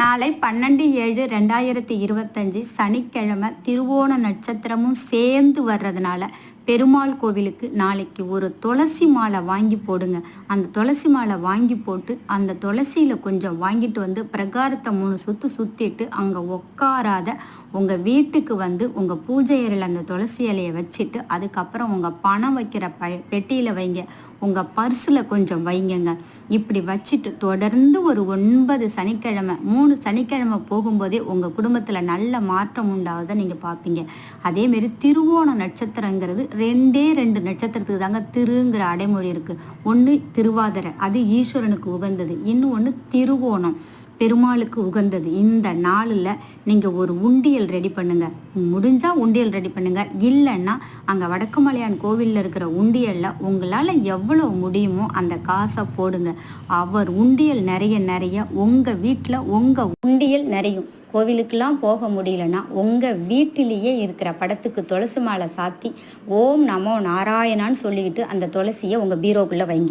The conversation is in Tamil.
நாளை பன்னெண்டு ஏழு ரெண்டாயிரத்தி இருபத்தஞ்சி சனிக்கிழமை திருவோண நட்சத்திரமும் சேர்ந்து வர்றதுனால பெருமாள் கோவிலுக்கு நாளைக்கு ஒரு துளசி மாலை வாங்கி போடுங்க. அந்த துளசி மாலை வாங்கி போட்டு அந்த துளசியில் கொஞ்சம் வாங்கிட்டு வந்து பிரகாரத்தை மூணு சுற்று சுற்றிட்டு அங்கே உட்காராத உங்கள் வீட்டுக்கு வந்து உங்கள் பூஜை அறையில் அந்த துளசி இலையை வச்சுட்டு அதுக்கப்புறம் உங்கள் பணம் வைக்கிற ப பெட்டியில் வைங்க. உங்கள் பர்ஸில் கொஞ்சம் வைங்கங்க. இப்படி வச்சுட்டு தொடர்ந்து ஒரு ஒன்பது சனிக்கிழமை மூணு சனிக்கிழமை போகும்போதே உங்கள் குடும்பத்தில் நல்ல மாற்றம் உண்டாவதை நீங்கள் பார்ப்பீங்க அதேமாரி திருவோண நட்சத்திரங்கிறது ரெண்டே ரெண்டு நட்சத்திரத்துக்கு தாங்க திருங்கிற அடைமொழி இருக்குது ஒன்று திருவாதிரை அது ஈஸ்வரனுக்கு உகந்தது. இன்னும் ஒன்று திருவோணம். பெருமாளுக்கு உகந்தது. இந்த நாளில் நீங்கள் ஒரு உண்டியல் ரெடி பண்ணுங்கள் முடிஞ்சால் உண்டியல் ரெடி பண்ணுங்கள் இல்லைன்னா அங்கே வடக்குமலையான் கோவிலில் இருக்கிற உண்டியலில் உங்களால் எவ்வளோ முடியுமோ அந்த காசை போடுங்க. அவர் உண்டியல் நிறைய நிறைய உங்கள் வீட்டில் உங்கள் உண்டியல் நிறையும். கோவிலுக்கெல்லாம் போக முடியலன்னா உங்கள் வீட்டிலேயே இருக்கிற படத்துக்கு துளசி மாலை சாத்தி ஓம் நமோ நாராயணான்னு சொல்லிக்கிட்டு அந்த துளசியை உங்கள் பீரோக்குள்ளே வைங்க.